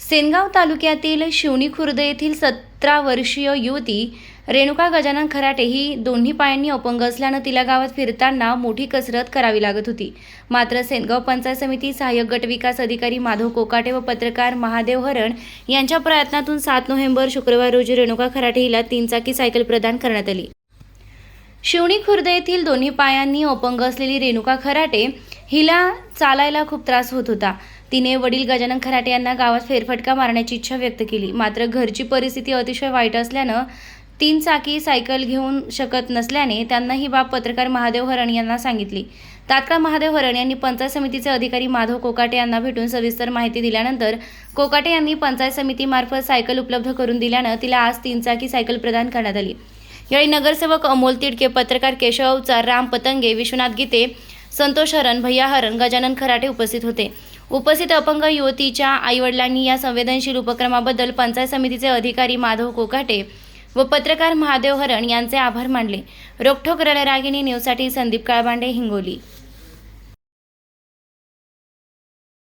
सेनगाव तालुक्यातील शिवणी खुर्द येथील सतरा वर्षीय युवती रेणुका गजानन खराटे ही दोन्ही पायांनी अपंग असल्यानं तिला गावात फिरताना मोठी कसरत करावी लागत होती. मात्र सेनगाव पंचायत समिती सहाय्यक गट विकास अधिकारी माधव कोकाटे व पत्रकार महादेव हरण यांच्या प्रयत्नातून सात नोव्हेंबर शुक्रवार रोजी रेणुका खराटे हिला तीन चाकी सायकल प्रदान करण्यात आली. शिवणी खुर्द येथील दोन्ही पायांनी अपंग असलेली रेणुका खराटे हिला चालायला खूप त्रास होत होता. तिने वडील गजानन खराटे यांना गावात फेरफटका मारण्याची इच्छा व्यक्त केली. मात्र घरची परिस्थिती अतिशय वाईट असल्यानं तीन चाकी सायकल घेऊन शकत नसल्याने त्यांना ही बाब पत्रकार महादेव हरण यांना सांगितली. तात्काळ महादेव हरण यांनी पंचायत समितीचे अधिकारी माधव कोकाटे यांना भेटून सविस्तर माहिती दिल्यानंतर कोकाटे यांनी पंचायत समितीमार्फत सायकल उपलब्ध करून दिल्यानं तिला आज तीन चाकी सायकल प्रदान करण्यात आली. यावेळी नगरसेवक अमोल तिडके पत्रकार केशव अवचार राम पतंगे विश्वनाथ गीते संतोष हरण भैया हरण गजानन खराटे उपस्थित होते. उपस्थित अपंग युवतीच्या आईवडिलांनी या संवेदनशील उपक्रमाबद्दल पंचायत समितीचे अधिकारी माधव कोकाटे व पत्रकार महादेव हरण यांचे आभार मानले. रोखोक रणरागिणी न्यूजसाठी संदीप काळबांडे हिंगोली.